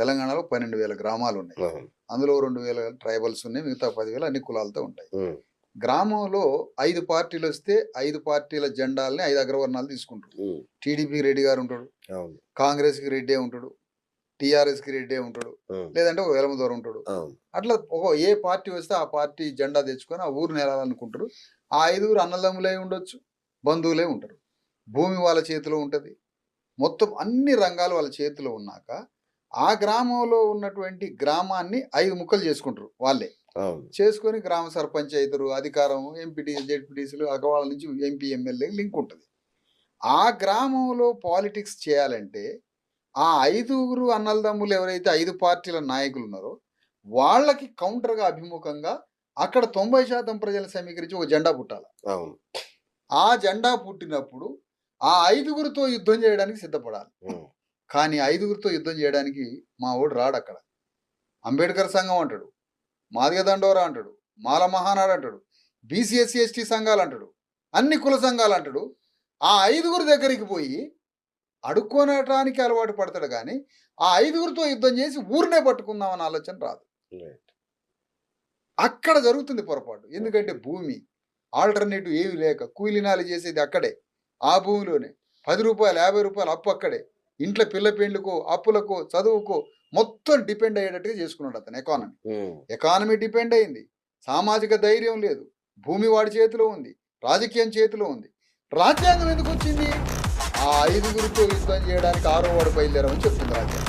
తెలంగాణలో పన్నెండు వేల గ్రామాలు ఉన్నాయి. అందులో రెండు వేల ట్రైబల్స్ ఉన్నాయి మిగతా పదివేలు అన్ని కులాలతో ఉంటాయి. గ్రామంలో ఐదు పార్టీలు వస్తే ఐదు పార్టీల జెండాలని ఐదు అగ్రవర్ణాలు తీసుకుంటారు. ఉమ్, టీడీపీకి రెడ్డి గారు ఉంటాడు కాంగ్రెస్కి రెడ్డే ఉంటాడు టీఆర్ఎస్కి రెడ్డే ఉంటాడు లేదంటే ఒక వెలమ దూరం ఉంటాడు అట్లా ఒక ఏ పార్టీ వస్తే ఆ పార్టీ జెండా తెచ్చుకొని ఆ ఊరు నెలాలనుకుంటారు. ఆ ఐదుగురు అన్నదమ్ములే ఉండొచ్చు బంధువులే ఉంటారు. భూమి వాళ్ళ చేతిలో ఉంటుంది. మొత్తం అన్ని రంగాలు వాళ్ళ చేతిలో ఉన్నాక ఆ గ్రామంలో ఉన్నటువంటి గ్రామాన్ని ఐదు ముక్కలు చేసుకుంటారు వాళ్ళే. చేసుకొని గ్రామ సర్పంచ్ అవుతారు అధికారం ఎంపీటీ జెడ్పీటీసీలు అగవాళ్ళ నుంచి ఎంపీ ఎమ్మెల్యే లింక్ ఉంటుంది. ఆ గ్రామంలో పాలిటిక్స్ చేయాలంటే ఆ ఐదుగురు అన్నలదమ్ములు ఎవరైతే ఐదు పార్టీల నాయకులు ఉన్నారో వాళ్ళకి కౌంటర్గా అభిముఖంగా అక్కడ తొంభై శాతం ప్రజలు సమీకరించి ఒక జెండా పుట్టాలి. అవును. ఆ జెండా పుట్టినప్పుడు ఆ ఐదుగురితో యుద్ధం చేయడానికి సిద్ధపడాలి. కానీ ఐదుగురితో యుద్ధం చేయడానికి మా ఓడు రాడు అక్కడ. అంబేద్కర్ సంఘం అంటాడు మాదిగ దండోరా అంటాడు మాల మహానాడు అంటాడు బీసీఎస్సీ ఎస్టీ సంఘాలు అంటాడు అన్ని కుల సంఘాలు అంటాడు. ఆ ఐదుగురు దగ్గరికి పోయి అడుక్కోనటానికి అలవాటు పడతాడు కానీ ఆ ఐదుగురితో యుద్ధం చేసి ఊరినే పట్టుకుందామన్న ఆలోచన రాదు. అక్కడ జరుగుతుంది పొరపాటు. ఎందుకంటే భూమి ఆల్టర్నేటివ్ ఏమి లేక కూలినాలు చేసేది అక్కడే ఆ భూమిలోనే. పది రూపాయలు యాభై రూపాయలు అప్పు అక్కడే. ఇంట్లో పిల్ల పెండ్లకో అప్పులకో చదువుకో మొత్తం డిపెండ్ అయ్యేటట్టుగా చేసుకున్నాడు అతను ఎకానమీ. ఎకానమీ డిపెండ్ అయింది. సామాజిక ధైర్యం లేదు. భూమి వాడి చేతిలో ఉంది. రాజకీయం చేతిలో ఉంది. రాజ్యాంగం ఎందుకు వచ్చింది? ఆ ఐదుగురితో యుద్ధం చేయడానికి ఆరో వాడు బయలుదేరమని చెప్తుంది రాజ్యాంగం.